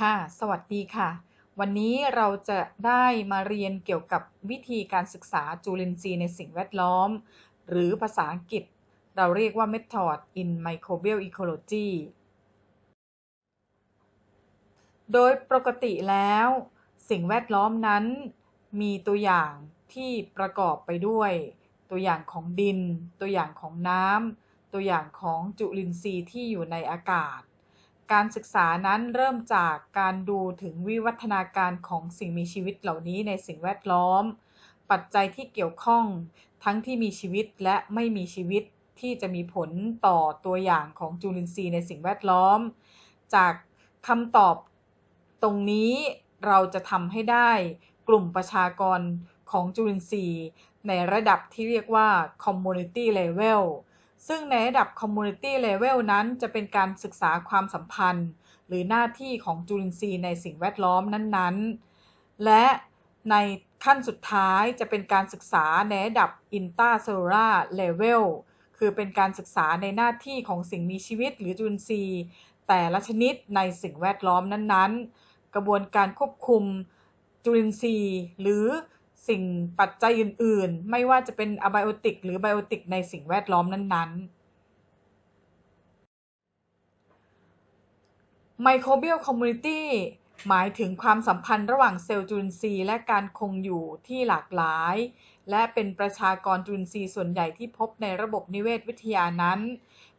ค่ะ สวัสดีค่ะ วันนี้เราจะได้มาเรียนเกี่ยวกับวิธีการศึกษาจุลินทรีย์ในสิ่งแวดล้อม หรือภาษาอังกฤษ เราเรียกว่า method in microbial ecology โดยปกติแล้ว สิ่งแวดล้อมนั้น มีตัวอย่างที่ประกอบไปด้วย ตัวอย่างของดิน ตัวอย่างของน้ำตัวอย่างของจุลินทรีย์ที่อยู่ในอากาศ การศึกษานั้นเริ่มจากการดูถึงวิวัฒนาการของสิ่งมีชีวิตเหล่านี้ในสิ่งแวดล้อม ปัจจัยที่เกี่ยวข้อง ทั้งที่มีชีวิตและไม่มีชีวิตที่จะมีผลต่อตัวอย่างของจุลินทรีย์ในสิ่งแวดล้อม จากคำตอบตรงนี้เราจะทำให้ได้กลุ่มประชากรของจุลินทรีย์ในระดับที่เรียกว่า community level ซึ่งในระดับ community level นั้นจะเป็นการศึกษาความสัมพันธ์ หรือหน้าที่ของจุลินทรีย์ในสิ่งแวดล้อมนั้นๆ และในขั้นสุดท้ายจะเป็นการศึกษาในระดับ intercellular level คือเป็นการศึกษาในหน้าที่ของสิ่งมีชีวิตหรือจุลินทรีย์ แต่ละชนิดในสิ่งแวดล้อมนั้นๆ กระบวนการควบคุมจุลินทรีย์ หรือ สิ่งปัจจัยอื่น ๆ ไม่ว่าจะเป็นอะไบโอติกหรือไบโอติกในสิ่งแวดล้อมนั้นๆไมโครเบียลคอมมูนิตี้หมายถึงความสัมพันธ์ระหว่างเซลล์จุลินทรีย์และการคงอยู่ที่หลากหลาย และเป็นประชากรจุลินทรีย์ส่วนใหญ่ที่พบในระบบนิเวศวิทยานั้น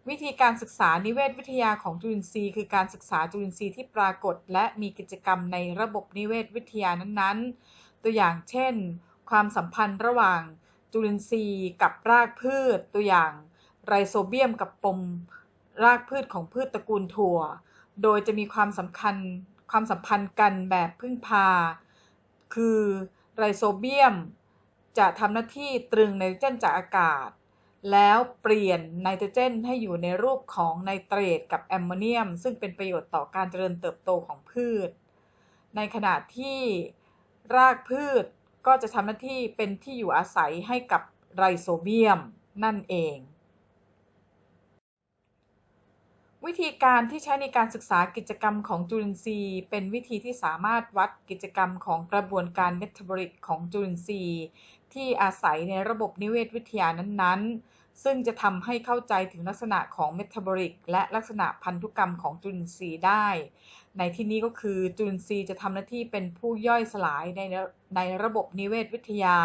วิธีการศึกษานิเวศวิทยาของจุลินทรีย์คือการศึกษาจุลินทรีย์ที่ปรากฏ และมีกิจกรรมในระบบนิเวศวิทยานั้นๆ ตัวอย่างเช่น ความสัมพันธ์ระหว่างจุลินทรีย์กับรากพืช ตัวอย่างไรโซเบียมกับปมรากพืชของพืชตระกูลถั่ว โดยจะมีความสำคัญความสัมพันธ์กันแบบพึ่งพา คือไรโซเบียมจะทำหน้าที่ตรึงไนโตรเจนจากอากาศ แล้วเปลี่ยนไนโตรเจนให้อยู่ในรูปของไนเตรตกับแอมโมเนียม ซึ่งเป็นประโยชน์ต่อการเจริญเติบโตของพืช ในขณะที่ รากพืชก็จะทำหน้าที่เป็นที่อยู่อาศัยให้กับไรโซเบียมนั่นเอง วิธีการที่ใช้ในการศึกษากิจกรรมของจุลินทรีย์ เป็นวิธีที่สามารถวัดกิจกรรมของกระบวนการเมตาบอลิกของจุลินทรีย์ ที่อาศัยในระบบนิเวศวิทยานั้นๆ ซึ่งจะทำให้เข้าใจถึงลักษณะของเมตาบอลิกและลักษณะพันธุกรรมของจุลินทรีย์ได้ ในที่นี้ก็คือจุลินทรีย์จะทำหน้าที่เป็นผู้ย่อยสลายในในระบบนิเวศวิทยา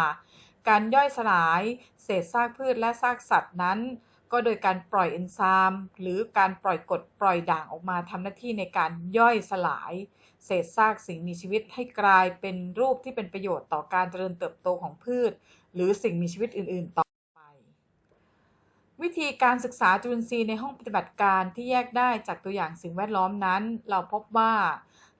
การย่อยสลาย เศษซากพืชและซากสัตว์นั้น ก็โดยการปล่อยเอนไซม์หรือการปล่อยกรดปล่อยด่างออกมาทำหน้าที่ในการย่อยสลาย เศษซากสิ่งมีชีวิตให้กลายเป็นรูปที่เป็นประโยชน์ต่อการเจริญเติบโตของพืช หรือสิ่งมีชีวิตอื่น ๆ ต่อ วิธีการศึกษาจุลินทรีย์ในห้องปฏิบัติการที่แยกได้จากตัวอย่างสิ่งแวดล้อมนั้น เราพบว่า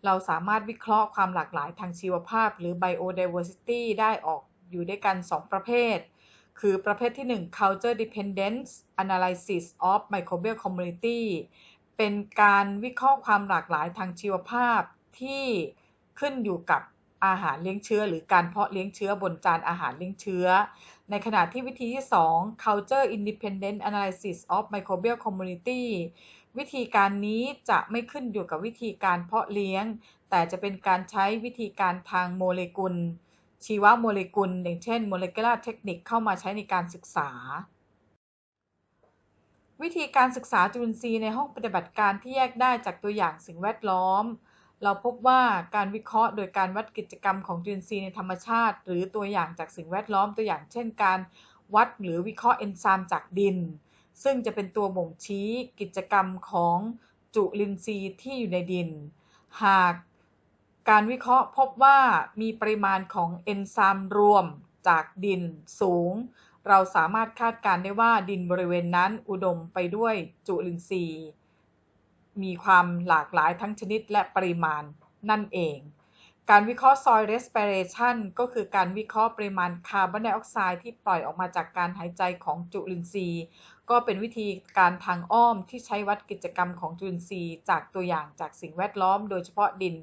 เราสามารถวิเคราะห์ความหลากหลายทางชีวภาพ หรือ biodiversity ได้ออกอยู่ด้วยกัน 2 ประเภท คือประเภทที่ 1 culture dependence analysis of microbial community เป็นการวิเคราะห์ความหลากหลายทางชีวภาพที่ขึ้นอยู่กับ อาหารเลี้ยงเชื้อ หรือการเพาะเลี้ยงเชื้อบนจานอาหารเลี้ยงเชื้อ ในขณะที่วิธีที่ 2 culture independent analysis of microbial community วิธีการนี้จะไม่ขึ้นอยู่กับวิธีการเพาะเลี้ยง แต่จะเป็นการใช้วิธีการทางโมเลกุล ชีวโมเลกุล อย่างเช่น molecular technique เข้ามาใช้ในการศึกษา วิธีการศึกษาจุลินทรีย์ในห้องปฏิบัติการที่แยกได้จากตัวอย่างสิ่งแวดล้อม เราพบว่าการวิเคราะห์โดยการวัดกิจกรรมของจุลินทรีย์ในธรรมชาติ หรือตัวอย่างจากสิ่งแวดล้อมตัวอย่างเช่นการวัดหรือวิเคราะห์เอนไซม์จากดิน ซึ่งจะเป็นตัวบ่งชี้กิจกรรมของจุลินทรีย์ที่อยู่ในดิน หากการวิเคราะห์พบว่ามีปริมาณของเอนไซม์รวมจากดินสูง เราสามารถคาดการได้ว่าดินบริเวณนั้นอุดมไปด้วยจุลินทรีย์ ความหลากหลายทั้งชนิดและปริมาณนั่นเอง การวิเคราะห์ soil respiration ก็คือการวิเคราะห์ปริมาณคาร์บอนไดออกไซด์ที่ปล่อยออกมาจากการหายใจของจุลินทรีย์ ก็เป็นวิธีการทางอ้อมที่ใช้วัดกิจกรรมของจุลินทรีย์ จากตัวอย่างจากสิ่งแวดล้อม โดยเฉพาะดิน